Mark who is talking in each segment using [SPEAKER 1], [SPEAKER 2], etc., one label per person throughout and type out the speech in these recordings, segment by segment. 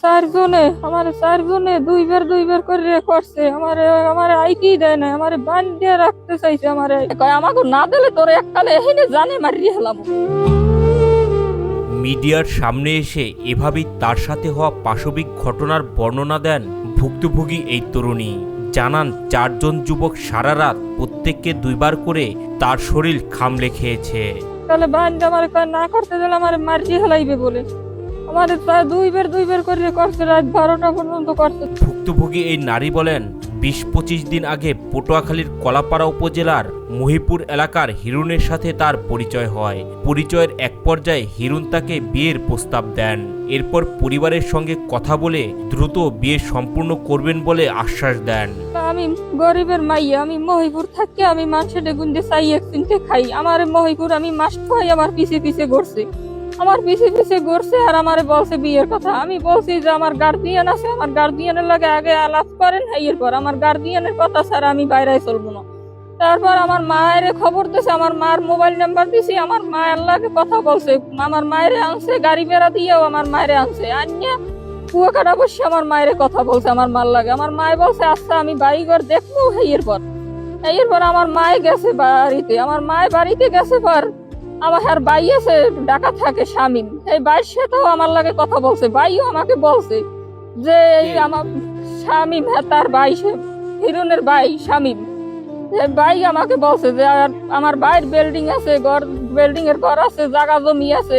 [SPEAKER 1] চারজনে আমার চারজনে দুইবার দুইবার করে করছে। আমার আমার আইটি দেয় না আমার বান দিয়ে রাখতে চাইছে আমার। আমাকে না দিলে তোর এককালে এখানে জানে মারিয়ে হেলাম
[SPEAKER 2] মিডিয়ার সামনে এসে এভাবেই তার সাথে হওয়া পাশবিক ঘটনার বর্ণনা দেন ভুক্তভোগী এই তরুণী। জানান চারজন যুবক সারা রাত প্রত্যেককে দুইবার করে তার শরীর খামলে খেয়েছে।
[SPEAKER 1] তাহলে বান আমার না করতে দিলে আমার মারিয়ে হেলাইবে বলে। আমার প্রায় দুইবার দুইবার করে করছে রাত বারোটা পর্যন্ত করছে।
[SPEAKER 2] ভুক্তভোগী এই নারী বলেন বিশ পঁচিশ দিন আগে পটুয়াখালীর কলাপাড়া উপজেলার মহিপুর এলাকার হিরুনের সাথে তার পরিচয় হয়। পরিচয়ের এক পর্যায়ে হিরুন তাকে বিয়ের প্রস্তাব দেন। এরপর পরিবারের সঙ্গে কথা বলে দ্রুত বিয়ে সম্পূর্ণ করবেন বলে আশ্বাস দেন।
[SPEAKER 1] আমি গরিবের মাইয়া আমি মহিপুর থাকি আমি মানুষের গুন্দে চাই এক চিনতে খাই। আমার মহিপুর আমি মাস খাই আমার পিছে পিছে ঘুরছে। আমার পিছে পিছে ঘুরছে আর আমার বলছে বিয়ের কথা। আমি বলছি যে আমার গার্জিয়ান আছে, আমার গার্ডিয়ানের লাগে আগে আলাপ করেন হাইয়ের পর আমার গার্ডিয়ানের কথা ছাড়া আমি বাইরে চলবো না। তারপর আমার মায়ের খবর দিছে, আমার মার মোবাইল নাম্বার দিছি, আমার মায়ের লাগে কথা বলছে, আমার মায়ের আনছে, গাড়ি বেড়া দিয়েও আমার মায়ের আনছে। আনিয়া কুয়াকাটা বসে আমার মায়ের কথা বলছে আমার মার লাগে। আমার মায় বলছে আচ্ছা আমি বাড়ি ঘর দেখব, এর পর। এর পর আমার মায় গেছে বাড়িতে, আমার মায় বাড়িতে গেছে পর আমার আর বাই আছে ডাকা থাকে স্বামী এই বাইর সাথেও আমার লাগে কথা বলছে বাইও আমাকে বলছে যে এই আমার স্বামী তার বাই সে হিরুনের বাই স্বামী ভাই আমাকে বলছে যে আর- আমার বাইর বিল্ডিং আছে ঘর বিল্ডিং এর ঘর আছে জায়গা জমি আছে।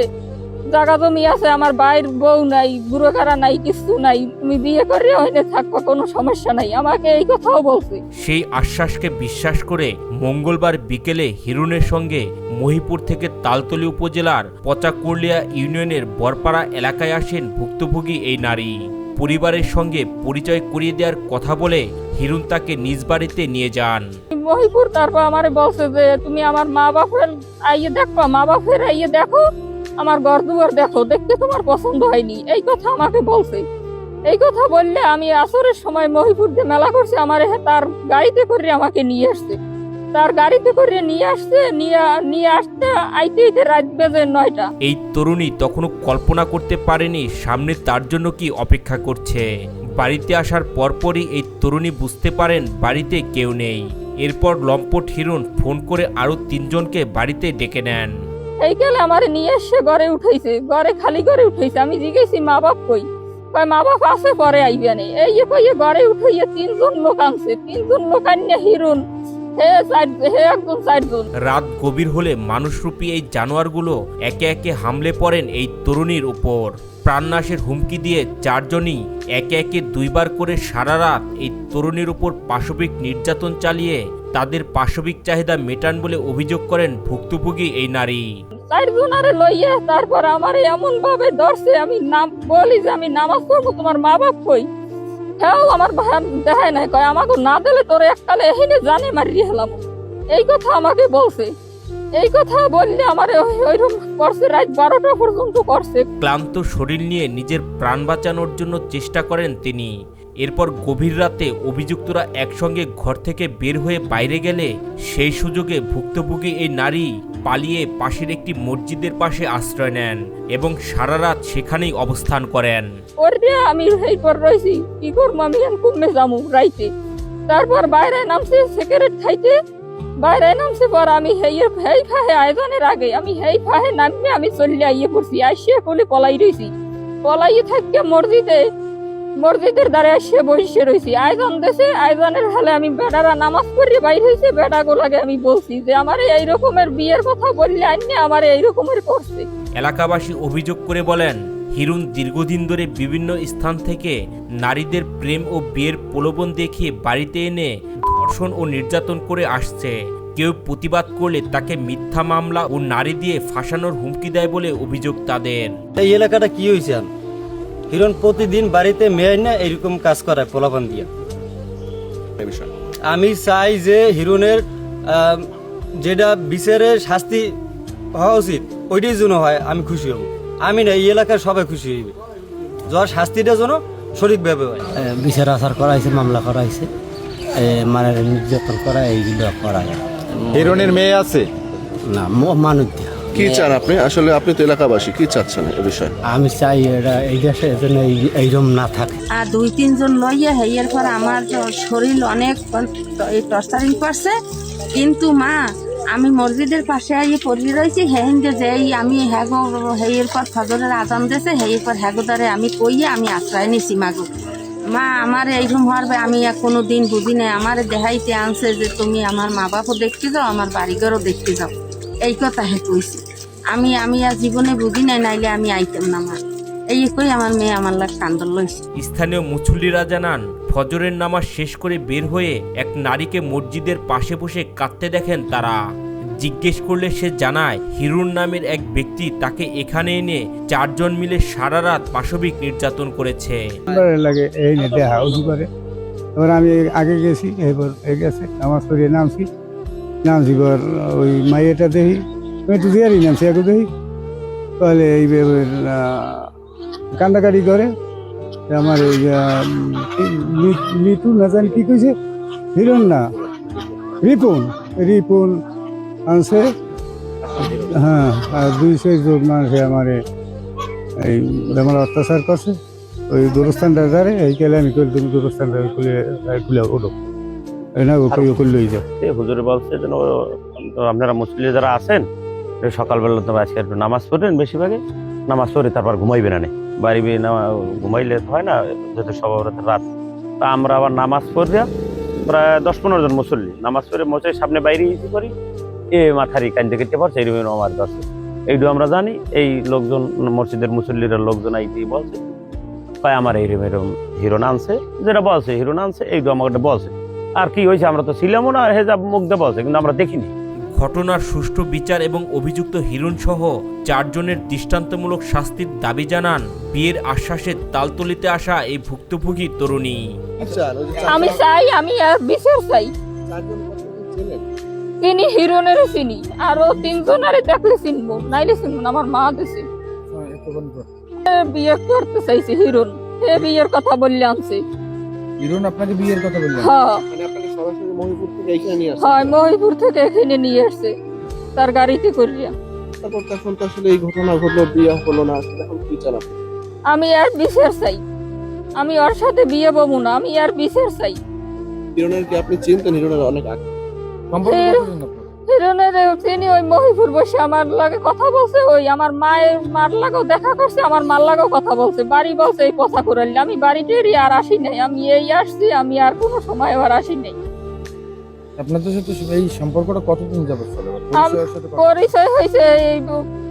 [SPEAKER 1] জায়গা জমি আছে আমার বাইর বউ নাই বুড়ো কারা নাই কিছু নাই তুমি বিয়ে করে ওইনে থাকবা কোনো সমস্যা নাই। আমাকে এই কথাও বলছে।
[SPEAKER 2] সেই আশ্বাসকে বিশ্বাস করে মঙ্গলবার বিকেলে হিরুনের সঙ্গে মহিপুর থেকে তালতলি উপজেলার পচাকুরলিয়া ইউনিয়নের বরপাড়া এলাকায় আসেন ভুক্তভোগী এই নারী। পরিবারের সঙ্গে পরিচয় করিয়ে দেওয়ার কথা বলে হিরুন তাকে নিজ বাড়িতে নিয়ে যান।
[SPEAKER 1] মহিপুর তারপর আমারে বলছে যে তুমি আমার মা বাপের আইয়ে দেখো মা বাপের আইয়ে দেখো আমার ঘর দুয়ার দেখো, দেখতে তোমার পছন্দ হয়নি। এই কথা আমাকে বলছে। এই কথা বললে আমি আসরের সময় মহিপুর দিয়ে মেলা করছে, আমার তার গাড়িতে করে আমাকে নিয়ে আসছে। তার গাড়িতে করে নিয়ে আসছে, নিয়ে আসতে আইতে আইতে রাত বেজে নয়টা।
[SPEAKER 2] এই তরুণী তখনও কল্পনা করতে পারেনি, সামনে তার জন্য কি অপেক্ষা করছে। বাড়িতে আসার পরপরই এই তরুণী বুঝতে পারেন বাড়িতে কেউ নেই। এরপর লম্পট হিরুন ফোন করে আরও তিনজনকে বাড়িতে ডেকে নেন।
[SPEAKER 1] এই কালে আমার নিয়ে এসে ঘরে উঠাইছে, ঘরে খালি করে উঠাইছে। আমি জিজ্ঞেসি, মা বাপ কই? কয়, মা বাপ আছে, পরে আইবে এই কইয়ে ঘরে উঠাইয়া তিনজন লোক আনছে, তিনজন লোক আনিয়ে হিরুন
[SPEAKER 2] রাত গভীর হলে মানুষরূপী এই জানোয়ারগুলো একে একে হামলে পড়েন এই তরুণীর উপর। প্রাণনাশের হুমকি দিয়ে চারজনই একে একে দুইবার করে সারা রাত এই তরুণীর উপর পাশবিক নির্যাতন চালিয়ে তাদের পাশবিক চাহিদা মেটান বলে অভিযোগ করেন ভুক্তভোগী এই নারী।
[SPEAKER 1] চারজন আরে লইয়া তারপর আমার এমন ভাবে ধরছে আমি নাম বলি যে আমি নামাজ পড়ব তোমার মা বাপ কই? হ্যাঁ আমার ভাই দেখায় নাই, কয় আমাকে না দিলে তোর এককালে এখানে জানে মারিয়ে হেলাম। এই কথা আমাকে বলছে। এই কথা বললে আমার ওইরকম করছে, রাত বারোটা পর্যন্ত করছে।
[SPEAKER 2] ক্লান্ত শরীর নিয়ে নিজের প্রাণ বাঁচানোর জন্য চেষ্টা করেন তিনি। এরপর গভীর রাতে অভিযুক্তরা একসঙ্গে ঘর থেকে বের হয়ে বাইরে গেলে সেই সুযোগে ভুক্তভোগী এই নারী পালিয়ে পাশের একটি মসজিদের পাশে আশ্রয় নেন এবং সারা রাত সেখানেই অবস্থান করেন।
[SPEAKER 1] ওর দিয়ে আমি পর রয়েছি, কি করব? আমি কমে যাব রাইতে। তারপর বাইরে নামছে সিগারেট খাইতে বাইরে নামছে পর আমি হেই হেই ফাহে আয়োজনের আগে আমি হেই ফাহে নামে আমি চলে আইয়ে পড়ছি। আসিয়া কোলে পলাই রয়েছি পলাইয়ে থাকতে মসজিদে মসজিদের দ্বারে আসে বসে রয়েছি আয়োজন দেশে আয়োজনের হালে আমি বেটারা নামাজ পড়ে বাইর হয়েছে বেটা গোলাকে আমি বলছি যে আমার এই রকমের বিয়ের কথা বললে আইনে আমার এই রকমের করছে।
[SPEAKER 2] এলাকাবাসী অভিযোগ করে বলেন হিরুন দীর্ঘদিন ধরে বিভিন্ন স্থান থেকে নারীদের প্রেম ও বিয়ের প্রলোভন দেখিয়ে বাড়িতে এনে ধর্ষণ ও নির্যাতন করে আসছে। কেউ প্রতিবাদ করলে তাকে মিথ্যা মামলা ও নারী দিয়ে ফাঁসানোর হুমকি দেয় বলে অভিযোগ তাদের।
[SPEAKER 3] এই এলাকাটা কি হয়েছে? হিরণ প্রতিদিন বাড়িতে মেয়ে না এরকম কাজ করায় পোলাপান দিয়া। আমি চাই যে হিরণের যেটা বিচারের শাস্তি হওয়া উচিত ওইটাই যেন হয় আমি খুশি হব। আমি না এই এলাকার সবাই খুশি হইবে। যার শাস্তিটা যেন সঠিকভাবে হয়।
[SPEAKER 4] বিচার আচার করা হয়েছে মামলা করা হয়েছে। মানে নির্যাতন করা এইগুলো করা
[SPEAKER 5] হিরণের মেয়ে আছে?
[SPEAKER 4] না মানুষ দেয়া।
[SPEAKER 5] কি চান আপনি? আসলে আপনি তো এলাকাবাসী কি চাচ্ছেন এ বিষয়ে?
[SPEAKER 4] আমি চাই এরা এই দেশে যেন এই- এইরকম না থাকে।
[SPEAKER 6] আর দুই তিনজন লইয়া হেয়ার পর আমার শরীর অনেক এই টর্চারিং করছে। কিন্তু মা আমি মসজিদের পাশে আইয়ে পড়ি রয়েছি হেহিন্দে যেই আমি হ্যাগো হেয়ের পর ফজরের আজান দিয়েছে হেয়ের পর হ্যাগোদারে আমি কইয়ে আমি আশ্রয় নিছি মাগো মা আমার এইরকম হওয়ার পর আমি কোনো দিন বুঝি নাই। আমার দেহাইতে আনছে যে তুমি আমার মা বাপও দেখতে যাও আমার বাড়িঘরও দেখতে যাও। এই কথা হে কইছি। আমি আমি আর জীবনে বুঝি নাই নাইলে আমি আইতাম না মা। এই কই আমার মেয়ে আমার লাগ কান্দন লইছে।
[SPEAKER 2] স্থানীয় মুসল্লিরা জানান ফজরের নামাজ শেষ করে বের হয়ে এক নারীকে মসজিদের পাশে বসে কাঁদতে দেখেন তারা। জিজ্ঞেস করলে সে জানায় হিরুন নামের এক ব্যক্তি তাকে এখানে এনে চারজন মিলে সারা রাত পাশবিক নির্যাতন করেছে।
[SPEAKER 7] লাগে এই করে এবার আমি আগে গেছি এবার এই গেছে নামাজ পড়িয়ে নামছি। নামছি এবার ওই মাইয়েটা দেখি। আমি তো দিয়ারই নামছি এখন দেখি। তাহলে এই কান্দাকাটি করে। আমার এই আহ, না জানি কি কইছে? হিরণ না? রিপুন রিপুন আনছে। হ্যাঁ আর দুই শেষ যোগ মানুষে আমার এই আমার অত্যাচার করছে ওই দূরস্থানটা যারে এই কেলে আমি কইলে তুমি দূরস্থানটা খুলে খুলে ওলো
[SPEAKER 8] হুজুরে বলছে যেন আপনারা মুসলিম যারা আছেন সকালবেলা তো আজকে একটু নামাজ পড়বেন বেশিরভাগে নামাজ পড়ে তারপর ঘুমাইবে না। বাড়ি ঘুমাইলে হয় না, যেহেতু সবার রাত। তা আমরা আবার নামাজ পড়িয়া প্রায় দশ পনেরো জন মুসল্লি, নামাজ পড়ে মোচাই সামনে বাইরে ইসি করি? এ মাথারি কান্দে কেটে পড়ছে এই আমার দশ এইটু আমরা জানি, এই লোকজন, মসজিদের মুসল্লিরা লোকজন আইটি বলছে, পায় আমার এই এরকম হিরো আনছে যেটা বলছে হিরো আনছে এইটু আমাকে বলছে। আর কি হয়েছে? আমরা তো ছিলামও না হেজাব মুখ দিয়ে বলছে কিন্তু আমরা দেখিনি।
[SPEAKER 2] ঘটনার সুষ্ঠু বিচার এবং অভিযুক্ত হিরুন সহ চারজনের দৃষ্টান্তমূলক শাস্তির দাবি জানান বিয়ের আশ্বাসে তালতলিতে আসা এই ভুক্তভোগী তরুণী।
[SPEAKER 1] আমি চাই আমি আর বিচার চাই। চিনি হিরোনের চিনি আরও তিনজনারে দেখলে চিনবো নাইলে চিনবো না আমার মা দিছে। এ বিয়ে করতে চাইছে হিরোন সে বিয়ের কথা বললে আনছে।
[SPEAKER 9] হিরণ আপনাকে বিয়ের কথা বললেন
[SPEAKER 1] হ্যাঁ।
[SPEAKER 5] মানে আপনাকে সরাসরি মহিপুর থেকে এখানে নিয়ে আসছে।
[SPEAKER 1] হ্যাঁ মহিপুর থেকে এখানে নিয়ে আসছে। তার গাড়িতে করিয়া
[SPEAKER 5] তারপর তখন তো আসলে এই ঘটনা ঘটলো বিয়ে হলো না এখন কি চালাবো?
[SPEAKER 1] আমি আর বিচার চাই। আমি ওর সাথে বিয়ে বমু না আমি আর বিচার চাই।
[SPEAKER 5] হিরণের কি আপনি চিন্তা হিরণের অনেক আগে।
[SPEAKER 9] সম্পর্ক কতদিন আপনার?
[SPEAKER 1] হিরণের তিনি ওই মহিপুর বসে আমার লাগে কথা বলছে ওই আমার মায়ের মার লাগেও দেখা করছে আমার মার লাগেও কথা বলছে। বাড়ি বলছে এই কথা করাইলে আমি বাড়িতেই আর আসি নাই। আমি এই আসছি আমি আর কোনো সময় আর আসি নাই।
[SPEAKER 9] আপনাদের সাথে এই সম্পর্কটা কতদিন কত-
[SPEAKER 1] পরিচয় হয়েছে এই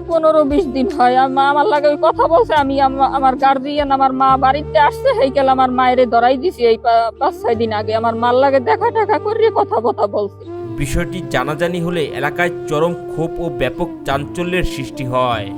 [SPEAKER 1] পনেরো বিশ দিন হয়। আর মা আমার লাগে ওই কথা বলছে আমি আমা- আমার গার্জিয়ান আমার মা বাড়িতে আসছে হেইকেল আমার মায়ের ধরাই দিছি। এই পাঁচ ছয় দিন আগে আমার মার লাগে দেখা টাকা করিয়ে কথা কথা বলছে।
[SPEAKER 2] বিষয়টি জানাজানি হলে এলাকায় চরম ক্ষোভ ও ব্যাপক চাঞ্চল্যের সৃষ্টি হয়।